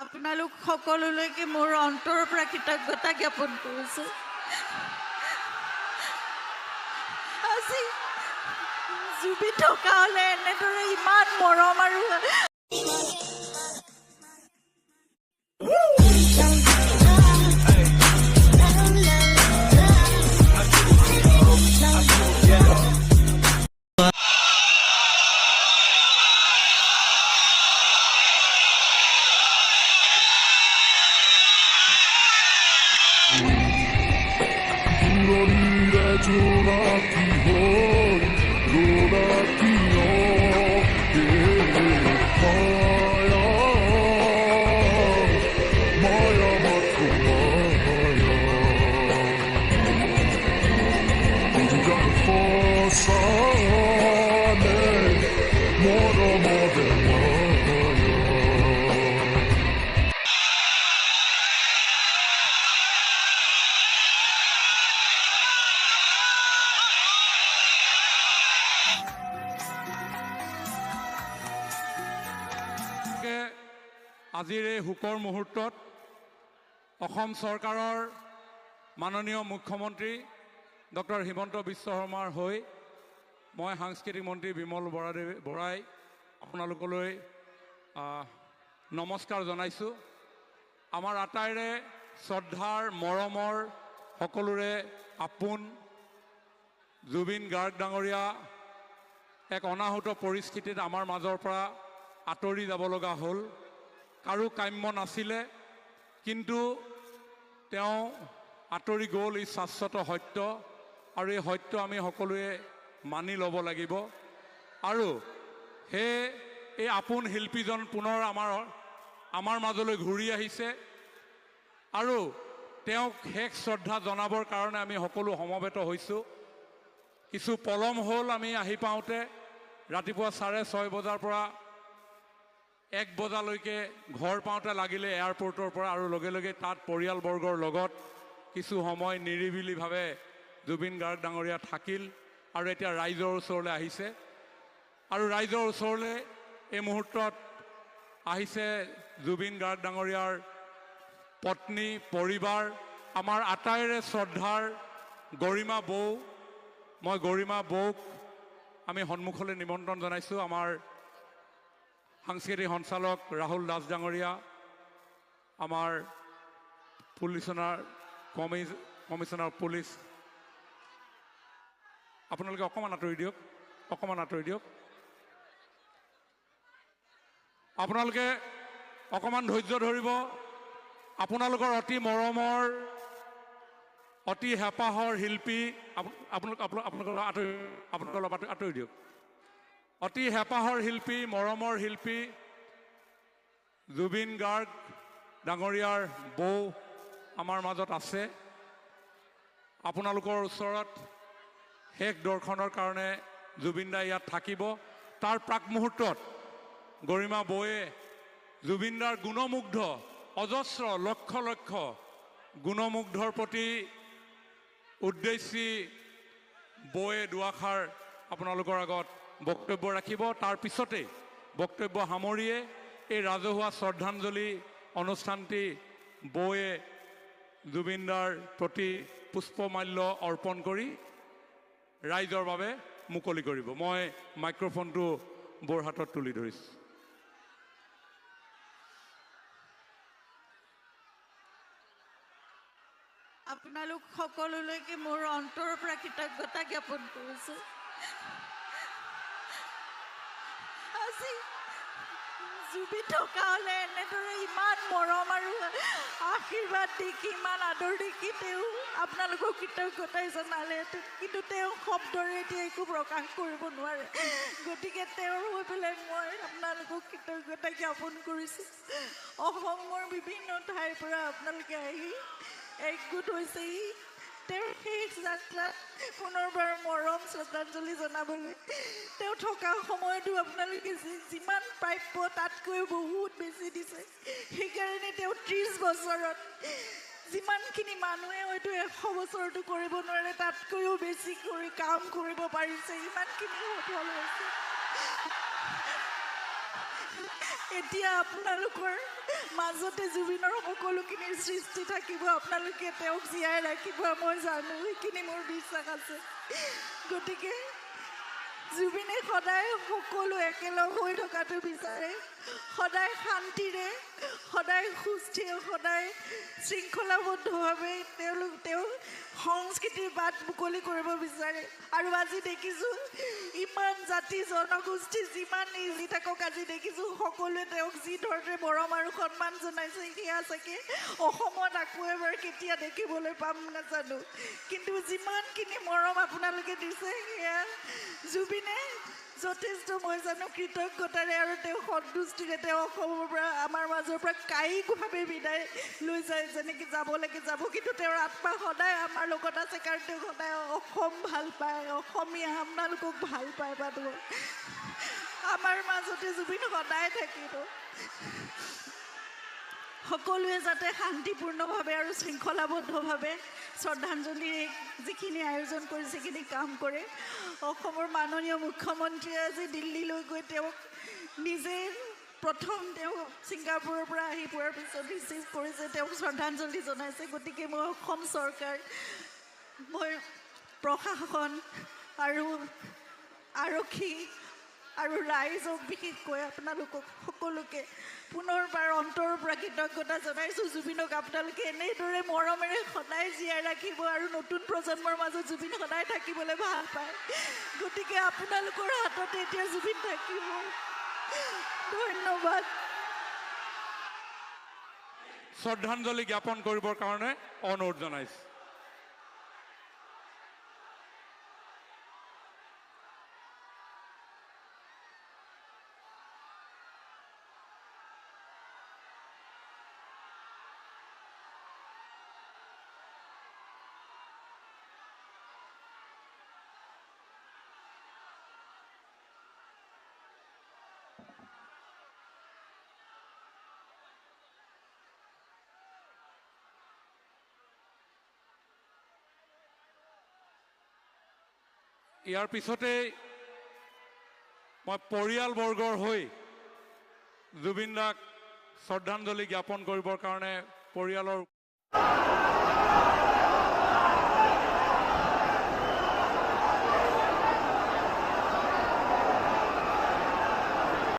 আপোনালোক সকলোলৈকে মোৰ অন্তৰৰ পৰা কৃতজ্ঞতা জ্ঞাপন কৰিছোঁ। আজি জুবি থকা হ'লে এনেদৰে ইমান মৰম আৰু গতিকে আজিৰ এই শোকৰ মুহূৰ্তত অসম চৰকাৰৰ মাননীয় মুখ্যমন্ত্ৰী ডক্টৰ হিমন্ত বিশ্ব শৰ্মাৰ হৈ মই সাংস্কৃতিক মন্ত্ৰী বিমল বৰাদেৱ বৰাই আপোনালোকলৈ নমস্কাৰ জনাইছোঁ। আমাৰ আটাইৰে শ্ৰদ্ধাৰ মৰমৰ সকলোৰে আপোন জুবিন গাৰ্গ ডাঙৰীয়া এক অনাহুত পৰিস্থিতিত আমাৰ মাজৰ পৰা আঁতৰি যাব লগা হ'ল। কাৰো কাম্য নাছিলে কিন্তু তেওঁ আঁতৰি গ'ল ই শাশ্বত সত্য আৰু এই সত্য আমি সকলোৱে মানি ল'ব লাগিব। আৰু সেয়ে এই আপোন শিল্পীজন পুনৰ আমাৰ আমাৰ মাজলৈ ঘূৰি আহিছে। আৰু তেওঁক শেষ শ্ৰদ্ধা জনাবৰ কাৰণে আমি সকলো সমবেত হৈছোঁ। কিছু পলম হ'ল আমি আহি পাওঁতে ৰাতিপুৱা চাৰে ছয় বজাৰ পৰা এক বজালৈকে ঘৰ পাওঁতে লাগিলে এয়াৰপৰ্টৰ পৰা আৰু লগে লগে তাত পৰিয়ালবৰ্গৰ লগত কিছু সময় নিৰিবিলিভাৱে জুবিন গাৰ্গ ডাঙৰীয়া থাকিল আৰু এতিয়া ৰাইজৰ ওচৰলৈ আহিছে। আৰু ৰাইজৰ ওচৰলৈ এই মুহূৰ্তত আহিছে জুবিন গাৰ্গ ডাঙৰীয়াৰ পত্নী পৰিবাৰ আমাৰ আটাইৰে শ্ৰদ্ধাৰ গৰিমা বৌ। মই গৰিমা বৌক আমি সন্মুখলৈ নিমন্ত্ৰণ জনাইছোঁ আমাৰ সাংস্কৃতিক সঞ্চালক ৰাহুল দাস ডাঙৰীয়া আমাৰ পুলিচনাৰ কমি কমিশ্যনাৰ পুলিচ। আপোনালোকে অকণমান আঁতৰি দিয়ক অকণমান আঁতৰি দিয়ক। আপোনালোকে অকণমান ধৈৰ্য ধৰিব। আপোনালোকৰ অতি মৰমৰ অতি হেঁপাহৰ শিল্পী আপোন- আপোনালোক আপোনালোক আপোনালোকৰ আঁতৰি আপোনালোকৰ অলপ আঁতৰি দিয়ক। অতি হেঁপাহৰ শিল্পী মৰমৰ শিল্পী জুবিন গাৰ্গ ডাঙৰীয়াৰ বৌ আমাৰ মাজত আছে। আপোনালোকৰ ওচৰত শেষ দৰ্শনৰ কাৰণে জুবিন দা ইয়াত থাকিব। তাৰ প্ৰাক মুহূৰ্তত গৰিমা বৌয়ে জুবিনদাৰ গুণমুগ্ধ অজস্ৰ লক্ষ লক্ষ গুণমুগ্ধৰ প্ৰতি উদ্দেশ্যি বৌয়ে দুআষাৰ আপোনালোকৰ আগত বক্তব্য ৰাখিব। তাৰ পিছতেই বক্তব্য সামৰিয়ে এই ৰাজহুৱা শ্ৰদ্ধাঞ্জলি অনুষ্ঠানটি বৌয়ে জুবিনদাৰ প্ৰতি পুষ্পমাল্য অৰ্পণ কৰি ৰাইজৰ বাবে মুকলি কৰিব। মই মাইক্ৰফোনটো বৌৰ হাতত তুলি ধৰিছোঁ। আপোনালোক সকলোলৈকে মোৰ অন্তৰৰ পৰা কৃতজ্ঞতা জ্ঞাপন কৰিছোঁ। জুবি থকা হ'লে এনেদৰে ইমান মৰম আৰু আশীৰ্বাদ দেখি ইমান আদৰ দেখি তেওঁ আপোনালোকক কৃতজ্ঞতাই জনালেহেঁতেন কিন্তু তেওঁ শব্দৰে এতিয়া একো প্ৰকাশ কৰিব নোৱাৰে। গতিকে তেওঁৰ হৈ পেলাই মই আপোনালোকক কৃতজ্ঞতা জ্ঞাপন কৰিছোঁ। অসমৰ বিভিন্ন ঠাইৰ পৰা আপোনালোকে আহি একগোট হৈছেহি তেওঁৰ শেষ যাত্ৰাত পুনৰবাৰ মৰম শ্ৰদ্ধাঞ্জলি জনাবলৈ তেওঁ থকা সময়তো আপোনালোকে যিমান প্ৰাপ্য তাতকৈ বহুত বেছি দিছে। সেইকাৰণে তেওঁ ত্ৰিছ বছৰত যিমানখিনি মানুহে হয়তো এশ বছৰতো কৰিব নোৱাৰে তাতকৈও বেছি কৰি কাম কৰিব পাৰিছে। ইমানখিনি সফল হৈছে। এতিয়া আপোনালোকৰ মাজতে জুবিনৰ সকলোখিনিৰ সৃষ্টি থাকিব আপোনালোকে তেওঁক জীয়াই ৰাখিব মই জানো সেইখিনি মোৰ বিশ্বাস আছে। গতিকে জুবিনে সদায় সকলো একেলগ হৈ থকাটো বিচাৰে। সদায় শান্তিৰে সদায় সুস্থিৰ সদায় শৃংখলাবদ্ধভাৱে তেওঁলোক তেওঁ সংস্কৃতিৰ বাট মুকলি কৰিব বিচাৰে। আৰু আজি দেখিছোঁ ইমান জাতি জনগোষ্ঠী যিমান নিজি থাকক আজি দেখিছোঁ সকলোৱে তেওঁক যি ধৰণে মৰম আৰু সন্মান জনাইছে সেয়া চাগে অসমত আকৌ এবাৰ কেতিয়া দেখিবলৈ পাম নাজানো। কিন্তু যিমানখিনি মৰম আপোনালোকে দিছে সেয়া জুবিনে যথেষ্ট মই জানো কৃতজ্ঞতাৰে আৰু তেওঁ সন্তুষ্টিৰে তেওঁ অসমৰ পৰা আমাৰ মাজৰ পৰা কায়িকভাৱে বিদায় লৈ যায় যেনেকৈ যাব লাগে যাব। কিন্তু তেওঁৰ আত্মা সদায় আমাৰ লগত আছে কাৰণ তেওঁ সদায় অসম ভাল পায় অসমীয়া আপোনালোকক ভাল পায় মানুহ আমাৰ মাজতে জুবিন সদায় থাকিব। সকলোৱে যাতে শান্তিপূৰ্ণভাৱে আৰু শৃংখলাবদ্ধভাৱে শ্ৰদ্ধাঞ্জলি যিখিনি আয়োজন কৰিছে সেইখিনি কাম কৰে, অসমৰ মাননীয় মুখ্যমন্ত্ৰীয়ে আজি দিল্লীলৈ গৈ তেওঁক নিজে প্ৰথম তেওঁ ছিংগাপুৰৰ পৰা আহি পোৱাৰ পিছত ৰিচিভ কৰিছে তেওঁক শ্ৰদ্ধাঞ্জলি জনাইছে। গতিকে মই অসম চৰকাৰ, মই প্ৰশাসন আৰু আৰক্ষী আৰু ৰাইজক বিশেষকৈ আপোনালোকক সকলোকে পুনৰবাৰ অন্তৰৰ পৰা কৃতজ্ঞতা জনাইছোঁ জুবিনক আপোনালোকে এনেদৰে মৰমেৰে সদায় জীয়াই ৰাখিব আৰু নতুন প্ৰজন্মৰ মাজত জুবিন সদায় থাকিবলৈ ভাল পায় গতিকে আপোনালোকৰ হাততে এতিয়া জুবিন থাকিব ধন্যবাদ শ্ৰদ্ধাঞ্জলি জ্ঞাপন কৰিবৰ কাৰণে অনুৰোধ জনাইছোঁ ইয়াৰ পিছতেই মই পৰিয়ালবৰ্গৰ হৈ জুবিন দাক শ্ৰদ্ধাঞ্জলি জ্ঞাপন কৰিবৰ কাৰণে পৰিয়ালৰ